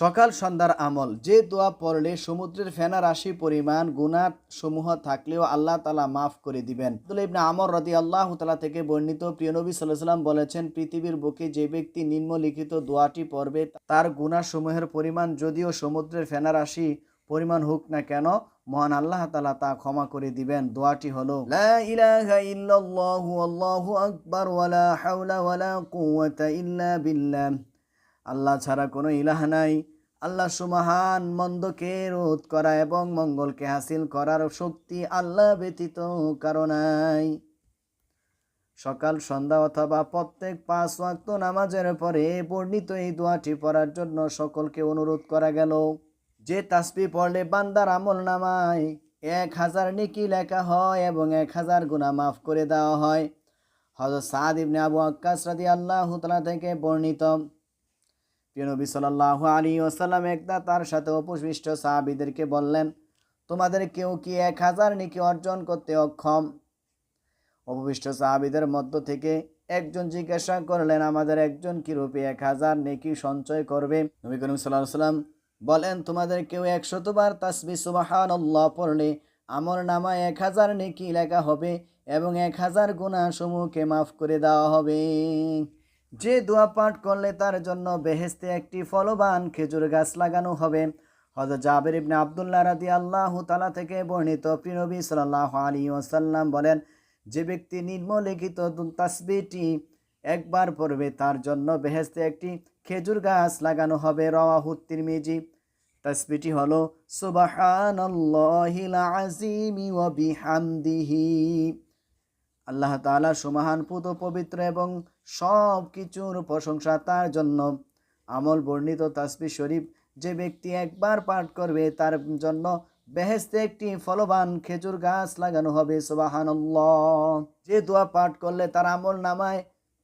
সকাল সন্ধ্যার আমল। যে দোয়া পড়লে সমুদ্রের ফেনা রাশি পরিমাণ গুনাহ সমূহ থাকলেও আল্লাহ তালা মাফ করে দিবেন। ইবনে আমর রদি আল্লাহ তালা থেকে বর্ণিত প্রিয় নবী সাল্লাম বলেছেন, পৃথিবীর বুকে যে ব্যক্তি নিম্নলিখিত দোয়াটি পড়বে, তার গুনাহ সমূহের পরিমাণ যদিও সমুদ্রের ফেনা রাশি পরিমাণ হোক না কেন, মহান আল্লাহ তালা তা ক্ষমা করে দিবেন। দোয়াটি হলো আকবার ওয়ালা হাওলা ওয়ালা ইল্লা বিল্লাহ। আল্লাহ ছাড়া কোনো ইলাহ নাই। আল্লাহ সুমহান মন্দকে রোধ করা এবং মঙ্গলকে হাসিল করার শক্তি আল্লাহ ব্যতীত কারও নাই। সকাল, সন্ধ্যা অথবা প্রত্যেক পাঁচ ওয়াক্ত নামাজের পরে বর্ণিত এই দোয়াটি পড়ার জন্য সকলকে অনুরোধ করা গেল। যে তাসপি পড়লে বান্দার আমল নামায় এক হাজার নেকি লেখা হয় এবং এক হাজার গুণা মাফ করে দেওয়া হয়। হজরত সাদ ইবনে আবু আক্কাস রাদি আল্লাহ থেকে বর্ণিত। প্রিয় নবী সাল্লাহ আলী ওসাল্লাম একদা তার সাথে উপবিষ্ট সাহাবিদেরকে বললেন, তোমাদের কেউ কি এক হাজার নেকি অর্জন করতে অক্ষম? উপবিষ্ট সাহাবিদের মধ্য থেকে একজন জিজ্ঞাসা করলেন, আমাদের একজন কি রূপে এক হাজার নেকি সঞ্চয় করবে? নবী করিম সাল্লাহ সাল্লাম বলেন, তোমাদের কেউ একশতবার তাসবি সুবাহান আল্লাহ পড়লে আমর নামায় এক হাজার নেকি লেখা হবে এবং এক হাজার গুণা সমূহকে মাফ করে দেওয়া হবে। যে দোয়া পাঠ করলে তার জন্য বেহেস্তে একটি ফলবান খেজুর গাছ লাগানো হবে। হজরত জাবের ইবনে আবদুল্লাহ রাদি আল্লাহ তালা থেকে বর্ণিত প্রিনবী সাল্লাহ আলী ওসাল্লাম বলেন, যে ব্যক্তি নিম্নলিখিত তাসবিটি একবার পড়বে, তার জন্য বেহেস্তে একটি খেজুর গাছ লাগানো হবে। রওয়াহুত তিরমিজি। তাসবিটি হলো, সুবহানাল্লাহিল আজিমি ওয়া বিহামদিহি। আল্লাহ তাআলা সুমাহান পুত পবিত্র এবং সব কিছুর প্রশংসা তার জন্য। আমল বর্ণিত তাসবি শরীফ, যে ব্যক্তি একবার পাঠ করবে তার জন্য বেহেস্তে একটি ফলবান খেজুর গাছ লাগানো হবে, সুবাহানল্লাহ। যে দোয়া পাঠ করলে তার আমল নামায়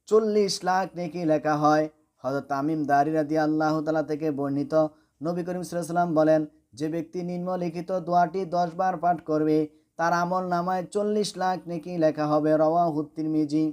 চল্লিশ লাখ নেকি লেখা হয়। হজরত তামিম দারিরা দিয়ে আল্লাহ তালা থেকে বর্ণিত নবী করিম সাল্লাম বলেন, যে ব্যক্তি নিম্নলিখিত দোয়াটি দশ বার পাঠ করবে তার আমল নামায় চল্লিশ লাখ নেকি লেখা হবে। রওয়া হুত্তির মিজি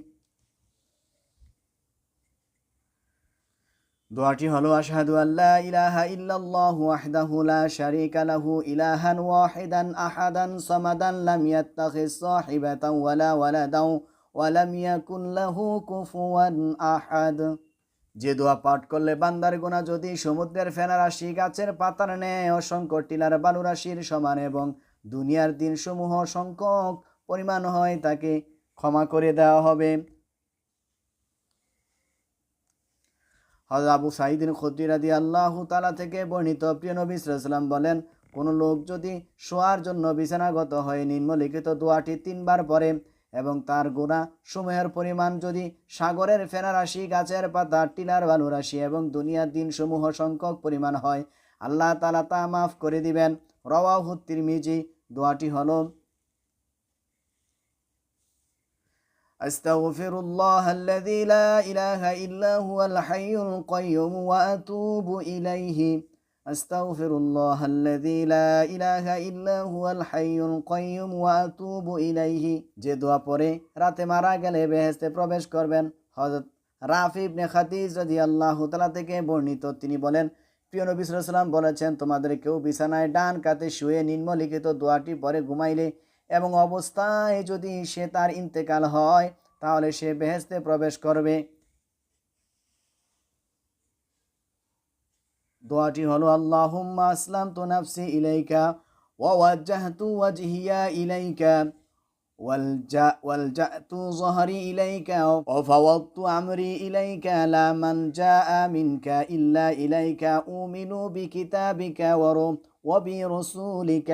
দোয়াটি হলো, আশহাদু আল্লাহ ইলাহা ইল্লাল্লাহ ওয়াহদাহু লা শারীকা লাহু ইলাহান ওয়াহিদান আহাদান সামাদান লাম ইয়াত্তাখিজ সাহিবাতান ওয়ালা ওয়ালাদান ওয়া লাম ইয়াকুন লাহু কুফুয়ান আহাদ। যে দোয়া পাঠ করলে বান্দার গোনা যদি সমুদ্রের ফেনারাশি গাছের পাতার ন্যায়, অসংখ্য টিলার বালুরাশির সমান এবং দুনিয়ার দিনসমূহ সংখ্যক পরিমাণ হয়, তাকে ক্ষমা করে দেওয়া হবে। হজ আবু সাইদিন খদ্দিরাদি আল্লাহ তালা থেকে বর্ণিত প্রিয় নবী সাল্লাম বলেন, কোনো লোক যদি শোয়ার জন্য বিছানাগত হয়ে নিম্নলিখিত দোয়াটি তিনবার পরে এবং তার গুণা সমূহের পরিমাণ যদি সাগরের ফেনারাশি, গাছের পাতা, টিলার বালুরাশি এবং দুনিয়ার দিনসমূহ সংখ্যক পরিমাণ হয়, আল্লাহ তালা তা মাফ করে দিবেন। রওয়াহুত্তির মিজি দোয়াটি হলো أستغفر الله الذي لا إله إلا هو الحي القيوم وأتوب إليه أستغفر الله الذي لا إله إلا هو الحي القيوم وأتوب إليه যে দোয়া পড়ে রাতে মারা গেলে বেহেস্তে প্রবেশ করবেন হযরত রাফি ইবনে খাদিজ রাদিয়াল্লাহু তাআলা থেকে বর্ণিত তিনি বলেন প্রিয় নবী সাল্লাম বলেছেন, তোমাদের কেউ বিছানায় ডান কাতে শুয়ে নিম্নলিখিত দোয়াটি পরে ঘুমাইলে এবং অবস্থায় যদি সে তার ইন্তেকাল হয়, তাহলে সে বেহেস্তে প্রবেশ করবে। দোয়াটি হলো, আল্লাহুম্মা আসলাম তো নাফসি ইলাইকা ওয়াজ্জাহতু ইলাইকা। والجأت ظهري إليك وفوضت أمري إليك لا من جاء منك إلا إليك أؤمن بكتابك وبرسولك.